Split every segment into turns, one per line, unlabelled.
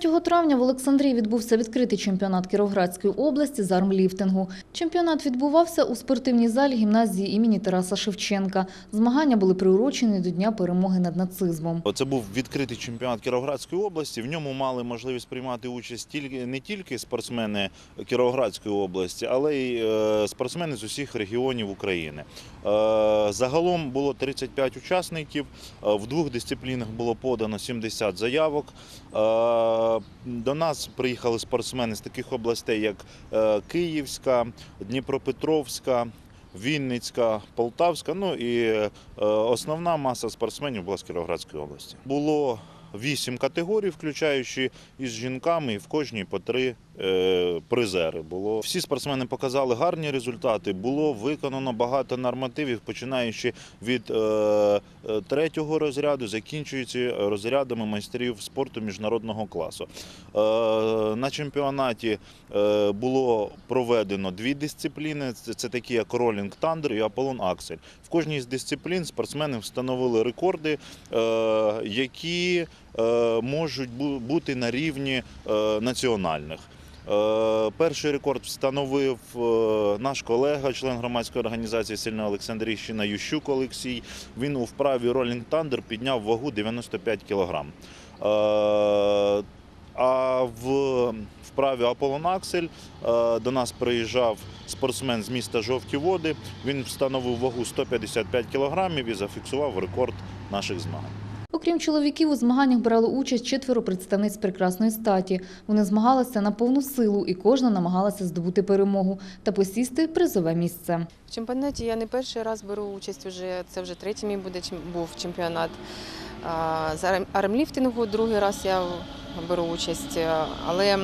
3 травня в Олександрії відбувся відкритий чемпіонат Кіровоградської області з армліфтингу. Чемпіонат відбувався у спортивній залі гімназії імені Тараса Шевченка. Змагання були приурочені до Дня перемоги над нацизмом.
Це був відкритий чемпіонат Кіровоградської області. В ньому мали можливість приймати участь не тільки спортсмени Кіровоградської області, але й е, спортсмени з усіх регіонів України. Е, Загалом було 35 учасників. Е, В двох дисциплінах було подано 70 заявок. Е, До нас приїхали спортсмени з таких областей, як е, Київська, Дніпропетровська. Вінницька, Полтавська, ну і е, основна маса спортсменів була з Кіровоградської області. Було вісім категорій, включаючи із жінками, і в кожній по три е, призери. Було всі спортсмени показали гарні результати. Було виконано багато нормативів, починаючи від е, е, третього розряду, закінчуючи розрядами майстрів спорту міжнародного класу. На чемпіонаті було проведено дві дисципліни: це, такі як ролінг тандер і Аполлон Аксель. В кожній з дисциплін спортсмени встановили рекорди, які можуть бути на рівні е, національних. Е, Перший рекорд встановив е, наш колега, член громадської організації Сильна Олександрійщина Ющук Олексій. Він у вправі Ролінг Тандер підняв вагу 95 кг. А в вправі Аполлон Аксель е, до нас приїжджав спортсмен з міста Жовті Води. Він встановив вагу 155 кг і зафіксував рекорд наших змагань.
Окрім чоловіків, у змаганнях брали участь четверо представниць прекрасної статі. Вони змагалися на повну силу, і кожна намагалася здобути перемогу та посісти призове місце.
В чемпіонаті я не перший раз беру участь, вже, це вже третій мій буде, був чемпіонат. З армліфтингу другий раз я беру участь, але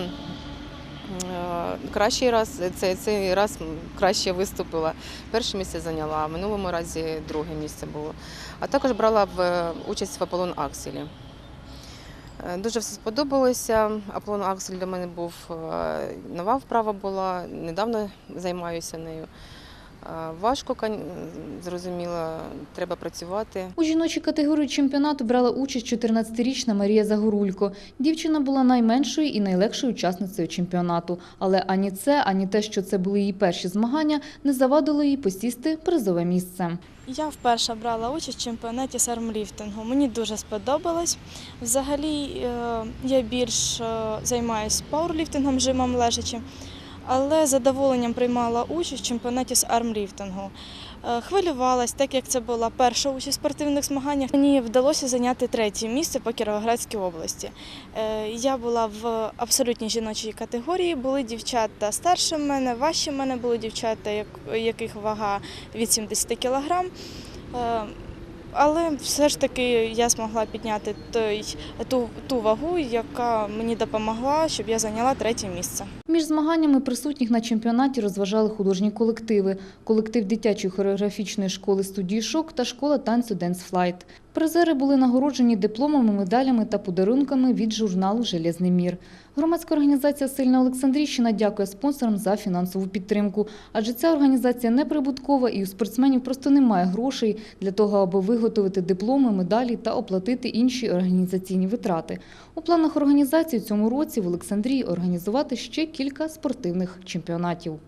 кращий раз, цей, цей раз краще виступила. Перше місце зайняла, а в минулому разі друге місце було. А також брала в, участь в Аполлон Акселі. Е, Дуже все сподобалося. Аполлон Аксель для мене був е, нова вправа була, недавно займаюся нею. Важко, зрозуміло, треба працювати.
У жіночій категорії чемпіонату брала участь 14-річна Марія Загорулько. Дівчина була найменшою і найлегшою учасницею чемпіонату. Але ані це, ані те, що це були її перші змагання, не завадило їй посісти призове місце.
Я вперше брала участь в чемпіонаті з армліфтингу. Мені дуже сподобалось. Взагалі е, я більш е, займаюся пауерліфтингом, жимом лежачи, але задоволенням приймала участь в чемпіонаті з армліфтингу. Е, Хвилювалась, так як це була перша участь в спортивних змаганнях. Мені вдалося зайняти третє місце по Кіровоградській області. Е, Я була в абсолютній жіночій категорії. Були дівчата старше мене, важче мене були дівчата, як- яких вага від 70 кілограм. Але все ж таки я змогла підняти той, ту, ту вагу, яка мені допомогла, щоб я зайняла третє місце.
Між змаганнями присутніх на чемпіонаті розважали художні колективи, колектив дитячої хореографічної школи студії «Шок» та школа танцю «Денсфлайт». Призери були нагороджені дипломами, медалями та подарунками від журналу «Железний мір». Громадська організація «Сильна Олександрійщина» дякує спонсорам за фінансову підтримку, адже ця організація неприбуткова і у спортсменів просто немає грошей для того, аби виготовити дипломи, медалі та оплатити інші організаційні витрати. У планах організації цьому році в Олександрії організувати ще кілька спортивних чемпіонатів.